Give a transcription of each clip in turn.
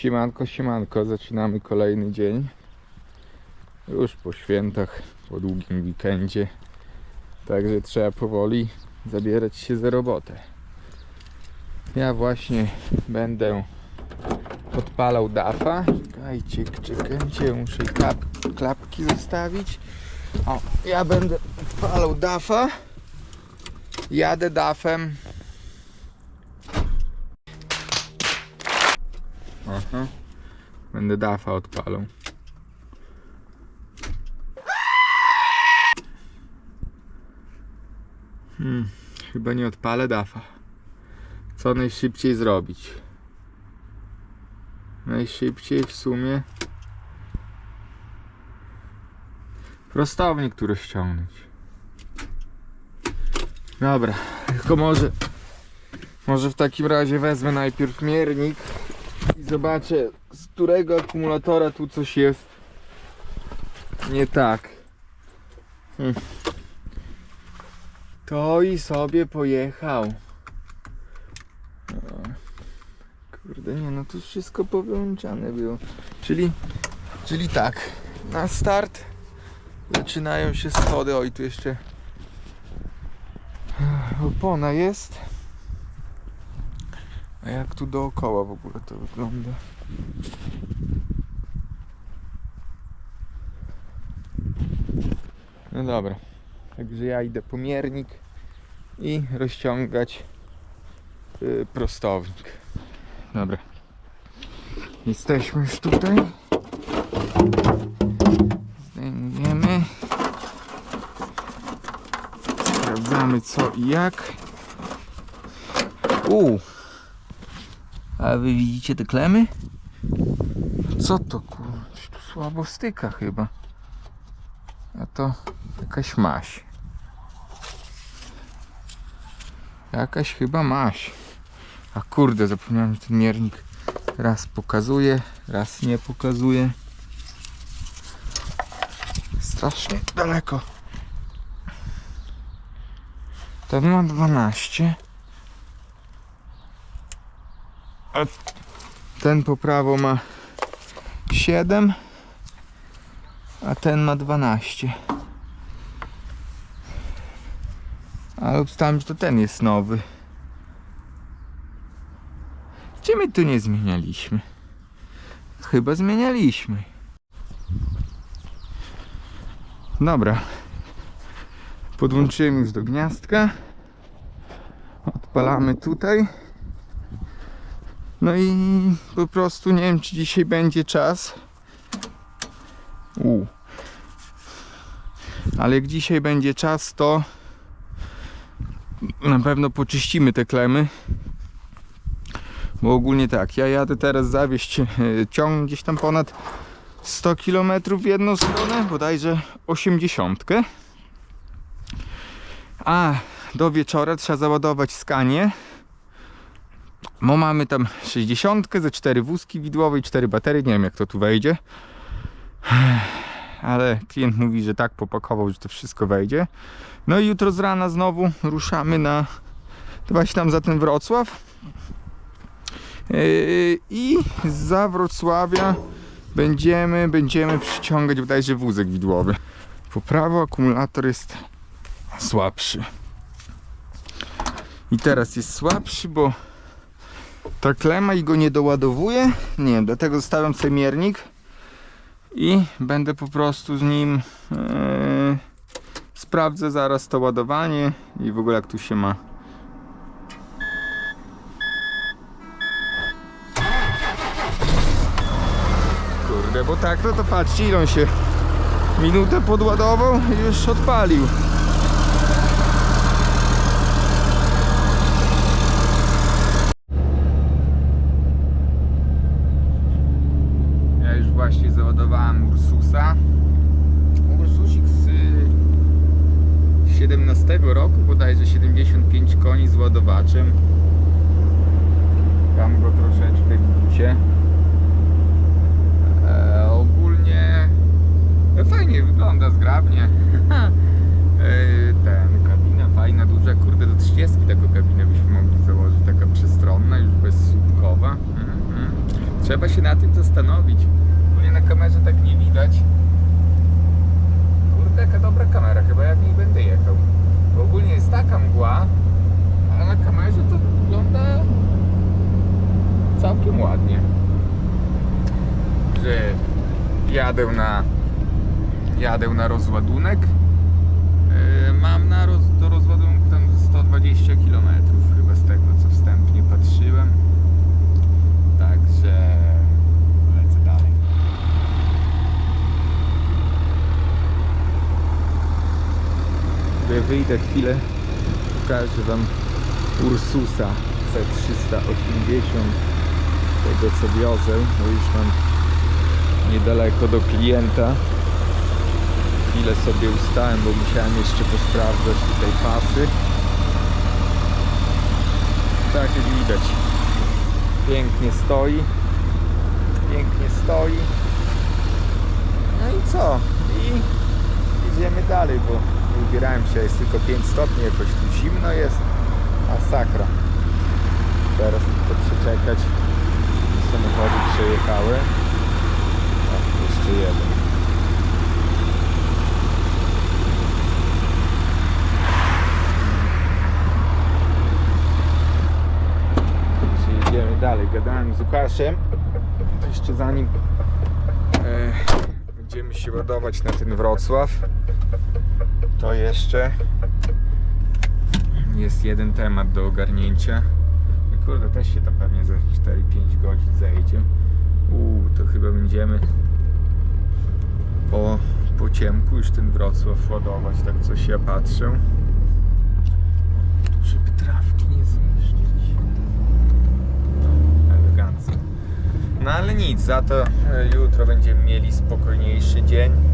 Siemanko, siemanko, zaczynamy kolejny dzień. Już po świętach, po długim weekendzie. Także trzeba powoli zabierać się za robotę. Ja właśnie będę odpalał dafa. Czekajcie, czekajcie, muszę klap, klapki zostawić. O, ja będę odpalał dafa. Jadę dafem. Aha. Będę dafa odpalał. Hmm, chyba nie odpalę dafa. Co najszybciej zrobić? Najszybciej w sumie prostownik, który ściągnąć. Dobra, tylko może może w takim razie wezmę najpierw miernik zobaczę z którego akumulatora tu coś jest nie tak. Hmm. To i sobie pojechał. Kurde, nie no, tu wszystko powyłączane było. Czyli, czyli tak, na start zaczynają się schody. Oj, tu jeszcze opona jest. A jak tu dookoła w ogóle to wygląda? No dobra. Także ja idę po miernik i rozciągać y, prostownik. Dobra. Jesteśmy już tutaj. Zdejmujemy. Sprawdzamy co i jak. U. A wy widzicie te klemy? Co to kurwa? Tu słabo styka chyba. A to jakaś maś. Jakaś chyba maś. A kurde, zapomniałem, że ten miernik raz pokazuje, raz nie pokazuje. Strasznie daleko. Ten ma 12. A ten po prawo ma 7, a ten ma 12. Ale obstałem, że to ten jest nowy. Czy my tu nie zmienialiśmy? Chyba zmienialiśmy. Dobra. Podłączyłem już do gniazdka. Odpalamy tutaj. No i po prostu nie wiem, czy dzisiaj będzie czas. U. Ale jak dzisiaj będzie czas, to na pewno poczyścimy te klemy. Bo ogólnie tak, ja jadę teraz zawieść e, ciąg gdzieś tam ponad 100 km w jedną stronę, bodajże 80. A do wieczora trzeba załadować skanie. Bo mamy tam 60 ze 4 wózki widłowe i 4 baterie. Nie wiem jak to tu wejdzie. Ale klient mówi, że tak popakował, że to wszystko wejdzie. No i jutro z rana znowu ruszamy na właśnie tam za ten Wrocław. Yy, I za Wrocławia będziemy, będziemy przyciągać bodajże wózek widłowy. Po prawo akumulator jest słabszy. I teraz jest słabszy, bo ta klema i go nie doładowuje. Nie wiem, dlatego zostawiam sobie miernik i będę po prostu z nim e, sprawdzę zaraz to ładowanie i w ogóle jak tu się ma. Kurde, bo tak no to patrzcie ile on się minutę podładował i już odpalił. Ja już właśnie załadowałem Ursusa. Ursusik z y, 17 roku, bodajże 75 koni z ładowaczem. Tam go troszeczkę widzicie. E, ogólnie e, fajnie wygląda, zgrabnie. e, ten, kabina fajna, duża, kurde do 30 taką kabinę byśmy mogli założyć, taka przestronna, już bezsłupkowa. Mhm. Trzeba się na tym zastanowić. Ogólnie na kamerze tak nie widać. Kurde, jaka dobra kamera, chyba ja w niej będę jechał. Bo ogólnie jest taka mgła, ale na kamerze to wygląda całkiem ładnie. Że jadę na jadę na rozładunek. Yy, Mam na roz, do rozładunku tam 120 km chyba z tego co wstępnie patrzyłem. Także lecę dalej. Gdy wyjdę chwilę, pokażę Wam Ursusa C380 tego co wiozę, bo już mam niedaleko do klienta. Chwilę sobie ustałem, bo musiałem jeszcze posprawdzać tutaj pasy. Tak jak widać, pięknie stoi. Pięknie stoi. No i co? I idziemy dalej, bo nie ubierałem się, jest tylko 5 stopni, jakoś tu zimno jest. Masakra. Teraz tylko przeczekać. Samochody przejechały. O, jeszcze jeden. Jedziemy dalej. Gadałem z Łukaszem. To jeszcze zanim e, będziemy się ładować na ten Wrocław, to jeszcze jest jeden temat do ogarnięcia. I kurde, też się tam pewnie za 4-5 godzin zejdzie. Uuu, to chyba będziemy po, po ciemku już ten Wrocław ładować, tak coś ja patrzę. Żeby trawki nie zniszczyć. No, elegancko. No ale nic, za to e, jutro będziemy mieli spokojniejszy dzień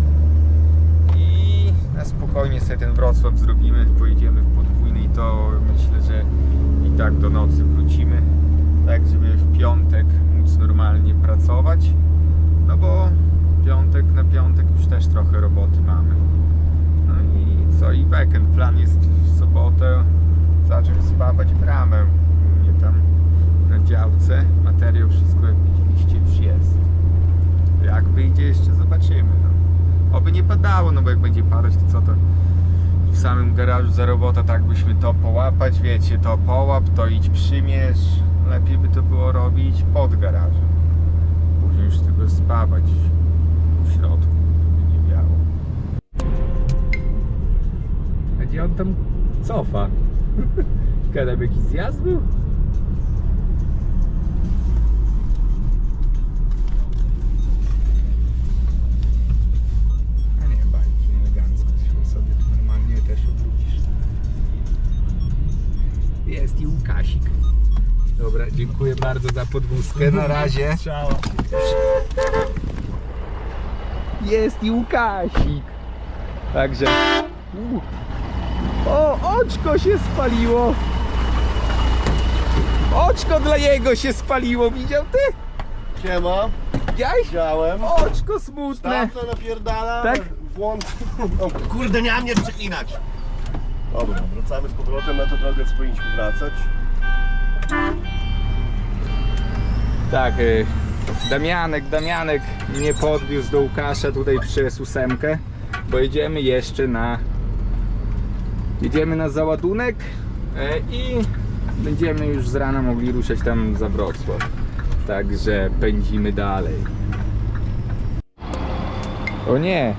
spokojnie sobie ten Wrocław zrobimy, pojedziemy w podwójny i to myślę, że i tak do nocy wrócimy, tak żeby w piątek móc normalnie pracować, no bo piątek na piątek już też trochę roboty mamy. No i co, i weekend, plan jest w sobotę zacząć spawać bramę mnie tam na działce, materiał wszystko jak widzieliście już jest. Jak wyjdzie jeszcze zobaczymy. No. Oby nie padało, no bo jak będzie padać to co to w samym garażu za robota tak byśmy to połapać, wiecie, to połap, to idź przymierz. Lepiej by to było robić pod garażem. Później już tylko spawać w środku, żeby nie wiało. Gdzie on tam cofa? Gadam, jakiś zjazd był? Bardzo za podwózkę. Na razie. Jest i Łukasik. Także. O, oczko się spaliło. Oczko dla jego się spaliło, widział ty? Siema, Widziałeś? widziałem. Oczko smutne. Tamto napierdala. Tak? Włącz. O, kurde, nie mnie przeklinać. Dobra, wracamy z powrotem na tę drogę, co powinniśmy wracać. Tak, y, Damianek, Damianek mnie podwiózł do Łukasza, tutaj przywiózł ósemkę, bo jedziemy jeszcze na jedziemy na załadunek e, i będziemy już z rana mogli ruszać tam za Wrocław. Także pędzimy dalej. O nie,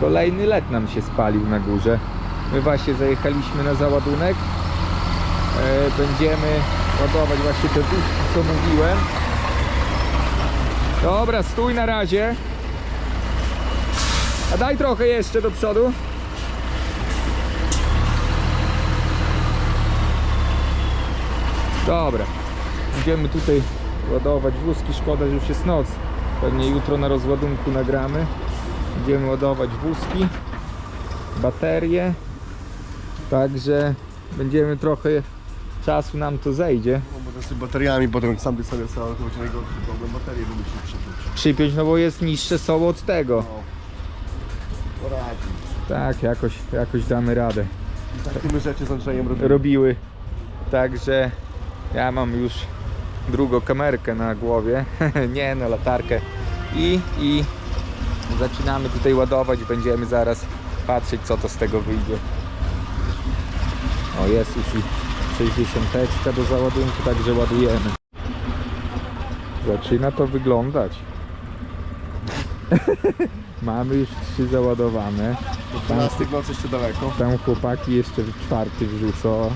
kolejny led nam się spalił na górze. My właśnie zajechaliśmy na załadunek. E, Będziemy ładować właśnie te duszki, co mówiłem. Dobra, stój na razie. A daj trochę jeszcze do przodu. Dobra. Będziemy tutaj ładować wózki. Szkoda, że już jest noc. Pewnie jutro na rozładunku nagramy. Będziemy ładować wózki, baterie. Także będziemy trochę czasu nam to zejdzie. No, bo to z tymi bateriami, potem sam sobie cały to będzie najgorszy problem. Baterie by się przypiąć. Przypiąć, no bo jest niższe są od tego. No. Poradzi. Tak, jakoś, jakoś damy radę. I rzeczy z Andrzejem robimy. Robiły. Także ja mam już drugą kamerkę na głowie, nie no, latarkę i, i zaczynamy tutaj ładować, będziemy zaraz patrzeć co to z tego wyjdzie. O jest już i 60 do załadunku, także ładujemy. Zaczyna to wyglądać. Mamy już trzy załadowane. Tam, 12 nocy jeszcze daleko. tam chłopaki jeszcze czwarty wrzucą.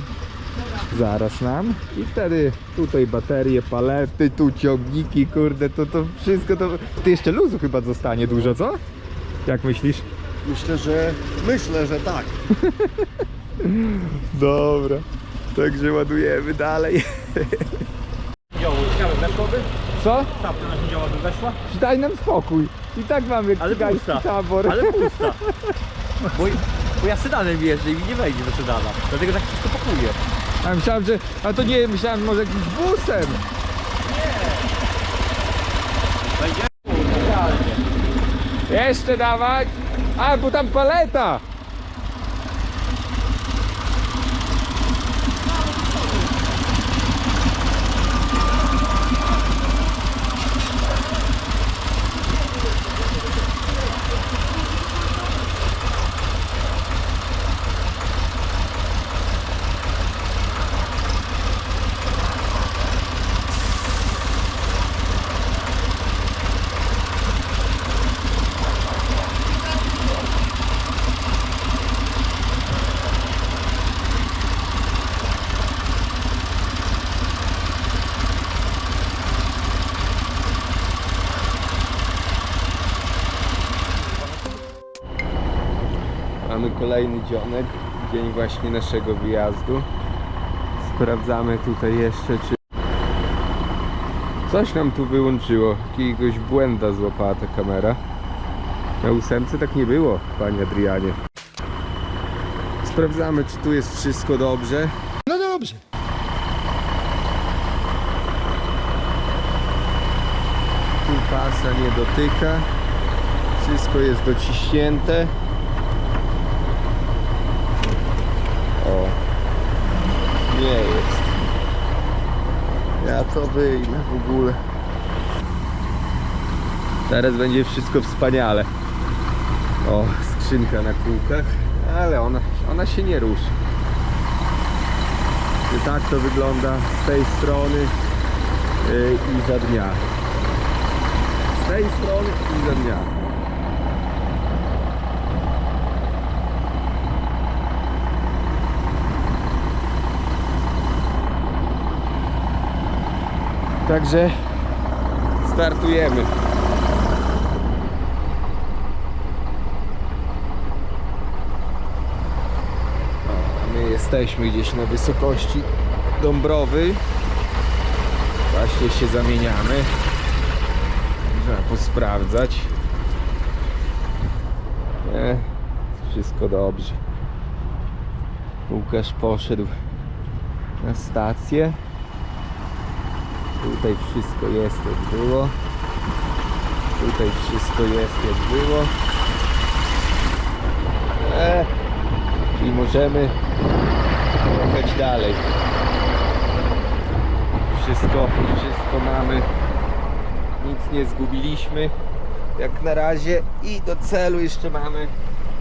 Zaraz nam. I wtedy tutaj baterie, palety, tu ciągniki, kurde, to, to wszystko to... Ty jeszcze luzu chyba zostanie dużo, co? Jak myślisz? Myślę, że myślę, że tak. Dobra. Także ładujemy dalej. Co? tapka na działa by weszła, Daj nam spokój. I tak mamy Ale cygański pusta. tabor. ale pusta. Bo, bo ja sedanem jeżdżę i mi nie wejdzie do sedana, dlatego tak wszystko pakuję. A myślałem, że... A to nie, myślałem może jakimś busem. Wejdzie? Idealnie. Jeszcze dawać. A, bo tam paleta. Mamy kolejny dzionek, dzień właśnie naszego wyjazdu. Sprawdzamy tutaj jeszcze, czy coś nam tu wyłączyło. Jakiegoś błęda złapała ta kamera. Na ósemce tak nie było, panie Adrianie. Sprawdzamy, czy tu jest wszystko dobrze. No dobrze. Tu pasa nie dotyka. Wszystko jest dociśnięte. Nie jest. Ja to wyjmę w ogóle. Teraz będzie wszystko wspaniale. O, skrzynka na kółkach, ale ona, ona się nie ruszy. I tak to wygląda z tej strony yy, i za dnia. Z tej strony i za dnia. Także startujemy. My jesteśmy gdzieś na wysokości Dąbrowy. Właśnie się zamieniamy. Trzeba posprawdzać. Nie, wszystko dobrze. Łukasz poszedł na stację. Tutaj wszystko jest jak było. Tutaj wszystko jest jak było. E, I możemy jechać dalej. Wszystko, wszystko mamy. Nic nie zgubiliśmy. Jak na razie i do celu jeszcze mamy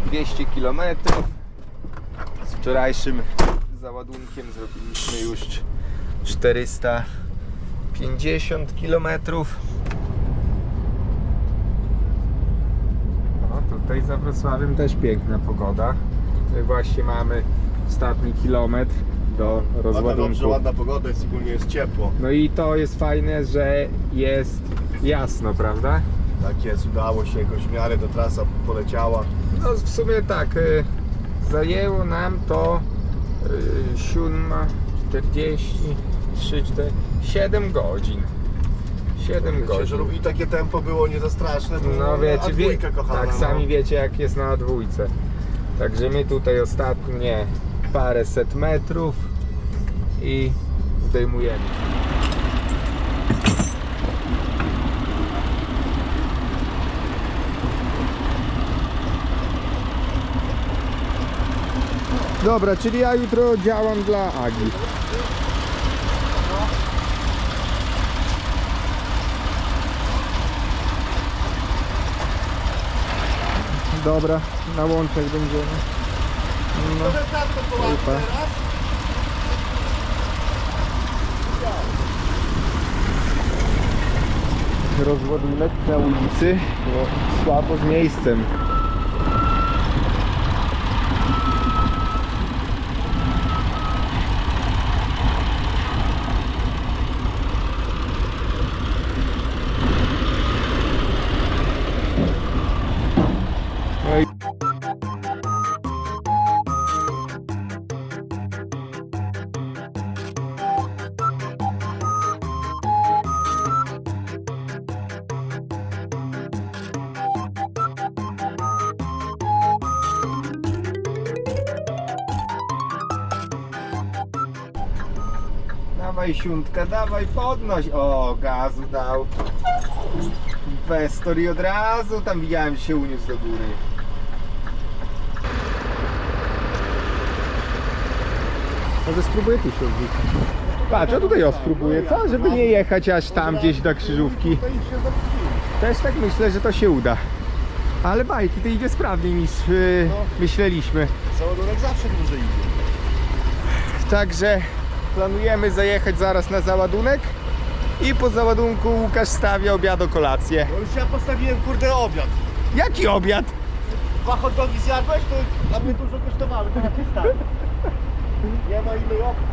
200 km. Z wczorajszym załadunkiem zrobiliśmy już 450 km. No tutaj za Wrocławiem też piękna pogoda. My właśnie mamy ostatni kilometr do Ładna, dobrze, rozładunku. ładna pogoda jest, ogólnie jest ciepło. No i to jest fajne, że jest jasno, prawda? Tak jest, udało się jakoś w miarę, ta trasa poleciała. No w sumie tak, y, zajęło nam to y, 7.43, 7 godzin. 7 godzin. I takie tempo było nie za straszne, bo No wiecie, wie, kochana. tak no. sami wiecie jak jest na dwójce. Także my tutaj ostatnie parę set metrów i zdejmujemy. Dobra, czyli ja jutro działam dla Agi. Dobra, na łączach będziemy. No. Lipa. rozładunek na ulicy, bo słabo z miejscem. Dawaj siuntka, dawaj podnoś. O, gazu dał. Westor i od razu tam widziałem, że się uniósł do góry. Może spróbuję tu się odwrócić. Patrz, a tutaj ja spróbuję, co? Żeby nie jechać aż tam gdzieś do krzyżówki. Też tak myślę, że to się uda. Ale bajki to idzie sprawniej niż yy, myśleliśmy. Załadunek zawsze dłużej idzie. Także planujemy zajechać zaraz na załadunek i po załadunku Łukasz stawia obiad o kolację. No już ja postawiłem kurde obiad. Jaki obiad? Dwa hot dogi zjadłeś, to dla mnie dużo kosztowały, to na. Nie ma innej opcji.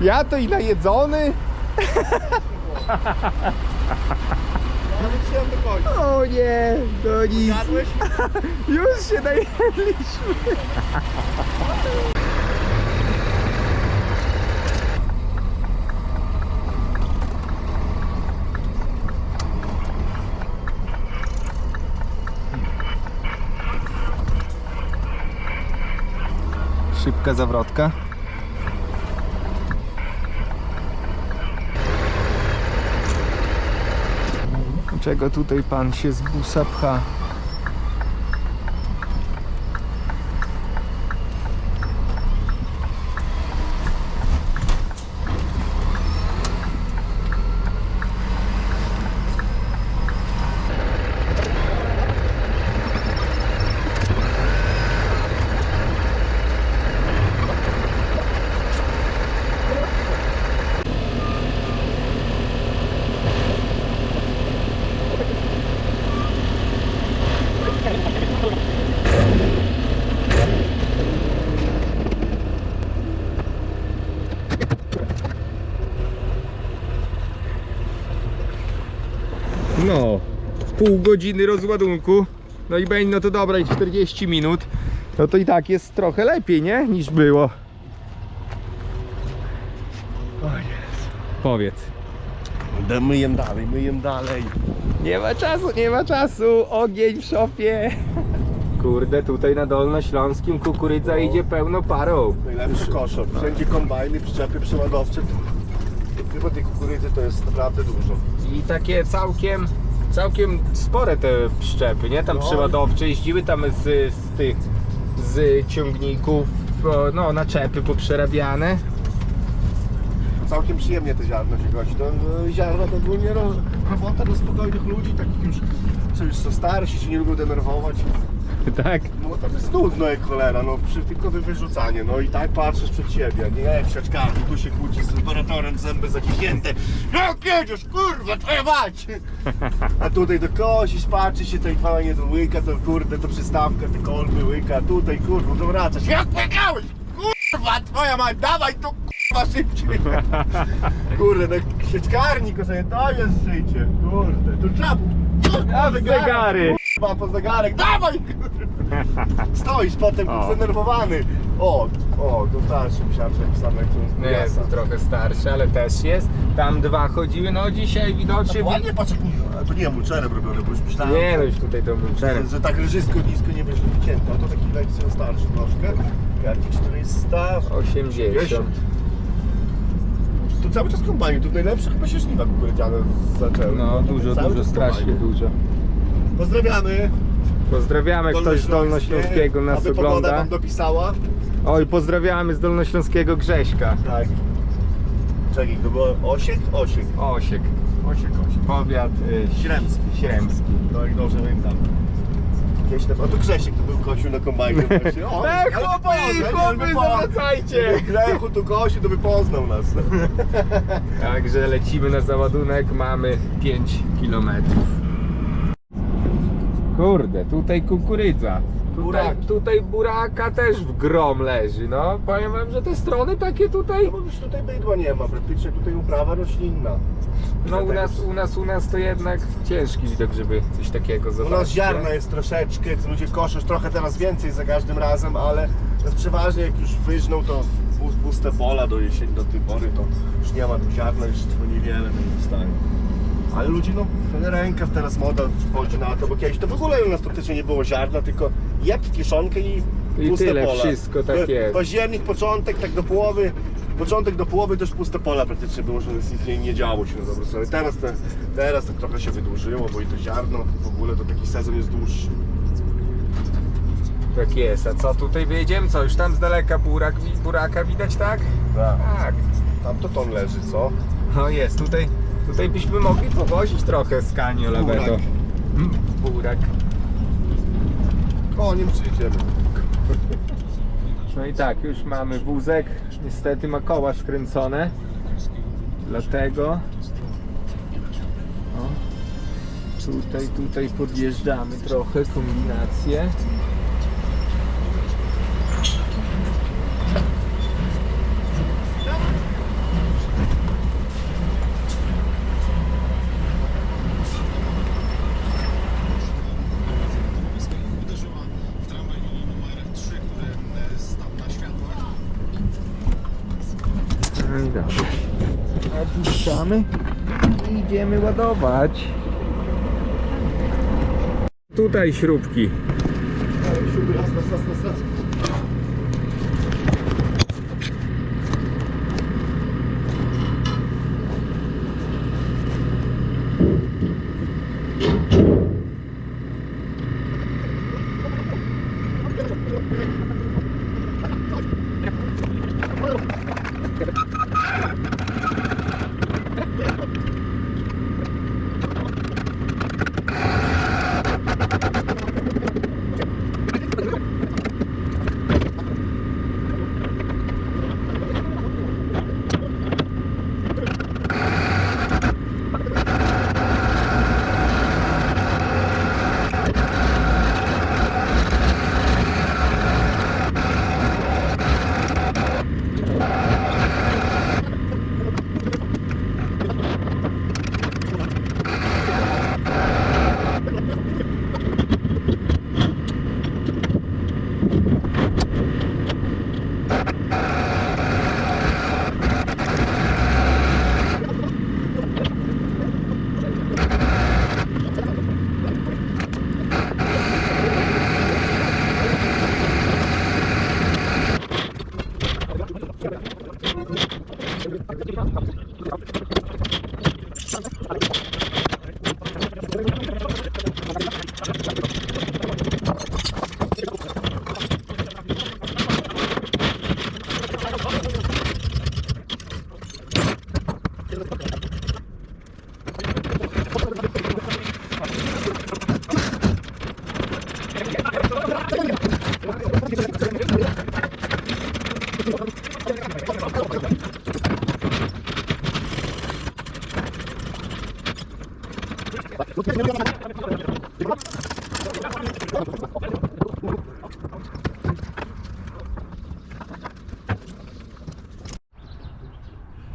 Ja to i najedzony? Się do końca. O nie, to nic. Zjadłeś? Już się najedliśmy. Szybka zawrotka. Czego tutaj pan się z busa pcha? No, pół godziny rozładunku. No i będzie, no to dobra, i 40 minut. No to i tak jest trochę lepiej, nie? Niż było. O Jezu. Powiedz. Da- Myjem dalej, myjem dalej. Nie ma czasu, nie ma czasu. Ogień w szopie. Kurde, tutaj na Dolnośląskim kukurydza No. idzie pełno parą. Najlepszy koszer. Wszędzie kombajny, przyczepy przeładowcze. Chyba tej kukurydzy to jest naprawdę dużo. I takie całkiem, całkiem spore te przyczepy, nie? Tam No. przeładowcze jeździły tam z, z tych, z ciągników, no naczepy poprzerabiane. Całkiem przyjemnie te ziarno się gości. To e, ziarno to ogólnie ro, robota do spokojnych ludzi, takich już, co już są starsi, się nie lubią denerwować. Tak? No to jest nudno jak cholera, no przy, tylko wy- wyrzucanie, no i tak patrzysz przed siebie, nie jak tu się kłóci z operatorem, zęby zaciśnięte. Jak jedziesz, kurwa, mać! A tutaj to kosisz, patrzysz się, to fajnie to łyka, to kurde, to przystawka, te kolby łyka, tutaj kurwa, to wracasz. Jak płakałeś? Kurwa, twoja mać, dawaj tu kurwa szybciej! Kurde, no sieczkarnik, to jest życie, kurde, tu trzeba... A zegary! Kurwa, po zegarek, dawaj! Stoisz potem O. zdenerwowany. O, o, to starszy psiaczek, sam jak No to jest trochę starszy, ale też jest. Tam dwa chodziły, no dzisiaj widocznie... Ładnie patrz, jak nie, to nie mulczerem robione, bo już myślałem, Nie no już tutaj to był że, czerw. że tak ryżysko nisko nie wiesz, wycięte. A to taki lekcją starszy troszkę. Jaki 400... 80. To cały czas kombajn, tu najlepsze chyba się żniwa kukurydziane zaczęły. No dużo, Cały dużo, czas strasznie kombajny. dużo. Pozdrawiamy. Pozdrawiamy, ktoś z Dolnośląskiego nas aby pogoda ogląda. wam dopisała. Oj, pozdrawiamy z Dolnośląskiego Grześka. Tak. Czekaj, to było Osiek? Osiek. Osiek, Osiek, Osiek. powiat y, Śremski. Śremski. No jak dobrze pamiętam. Tam, a tu Grzesiek to był kosiu na kombajnie właśnie. O, E, ale chłopy, poznał, chłopy, nie, poznał. zawracajcie! Tu kosiu, to by poznał nas. Także lecimy na załadunek, mamy 5 km. Kurde, tutaj kukurydza. Tutaj, Buraki. tutaj buraka też w grom leży, no. Powiem wam, że te strony takie tutaj, No bo już tutaj bydła nie ma, praktycznie tutaj uprawa roślinna. no u nas, u nas, u nas to jednak ciężki widok, żeby coś takiego U zobaczyć. nas ziarna jest troszeczkę, ludzie koszą trochę teraz więcej za każdym razem, ale to jest przeważnie jak już wyżną to pu- puste pola do jesieni, do tej pory to już nie ma tu ziarna, już tylko niewiele tam zostaje. Ale ludzi, no rękaw teraz moda wchodzi na to, bo kiedyś to w ogóle u nas praktycznie nie było ziarna, tylko jeb w kieszonkę i, I puste tyle, pola. wszystko tak Pa- jest. Październik, początek, tak do połowy, początek do połowy też puste pola praktycznie było, że nic nie, nie działo się na dobrą stronę. Teraz, te, teraz tak trochę się wydłużyło, bo i to ziarno w ogóle to taki sezon jest dłuższy. Tak jest, a co tutaj wyjedziemy? Co, już tam z daleka burak, buraka widać, tak? Tak. Tak. Tam to ton leży, co? No jest, tutaj, tutaj byśmy mogli powozić trochę z kanio lewego. Mm, Burak. Koniem przyjedziemy. No i tak, już mamy wózek. Niestety ma koła skręcone. Dlatego. O, tutaj, tutaj podjeżdżamy trochę, kombinację. uderzyła w tramwaj linii numer 3, który e, stał na światłach. No i dobrze. Opuszczamy i idziemy ładować. Tutaj śrubki. Raz, raz, raz, raz, raz.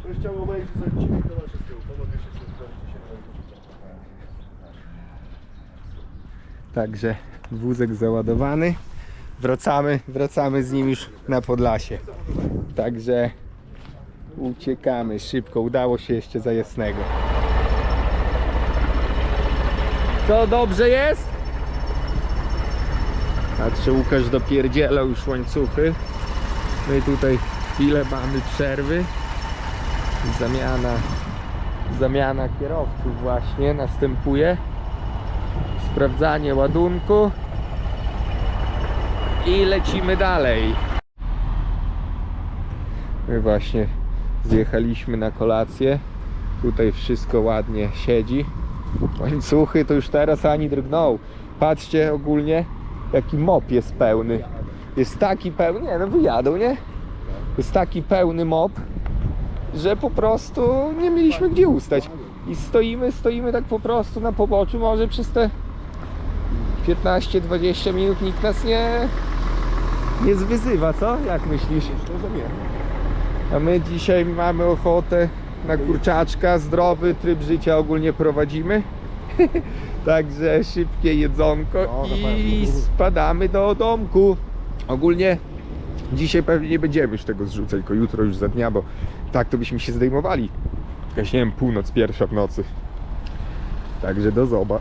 Ktoś chciał obejrzeć odcinek, to nasze z tyłu. Pomogę się zrobić dzisiaj Także wózek załadowany. Wracamy, wracamy z nim już na Podlasie. Także uciekamy szybko. Udało się jeszcze za jasnego. Co dobrze jest? Patrzę, Łukasz dopierdzielał już łańcuchy. My tutaj chwilę mamy przerwy. Zamiana, zamiana kierowców właśnie następuje sprawdzanie ładunku i lecimy dalej. My właśnie zjechaliśmy na kolację. Tutaj wszystko ładnie siedzi. Łańcuchy to już teraz ani drgną. Patrzcie ogólnie, Jaki mop jest pełny. Jest taki pełny, nie no wyjadą, nie? Jest taki pełny mop, że po prostu nie mieliśmy gdzie ustać. I stoimy, stoimy tak po prostu na poboczu, może przez te 15-20 minut nikt nas nie, nie zwyzywa, co? Jak myślisz? A my dzisiaj mamy ochotę na kurczaczka, zdrowy tryb życia ogólnie prowadzimy. Także szybkie jedzonko No, i spadamy do domku. Ogólnie dzisiaj pewnie nie będziemy już tego zrzucać, tylko jutro już za dnia, bo tak to byśmy się zdejmowali. Jakaś nie wiem, północ, pierwsza w nocy. Także do zoba.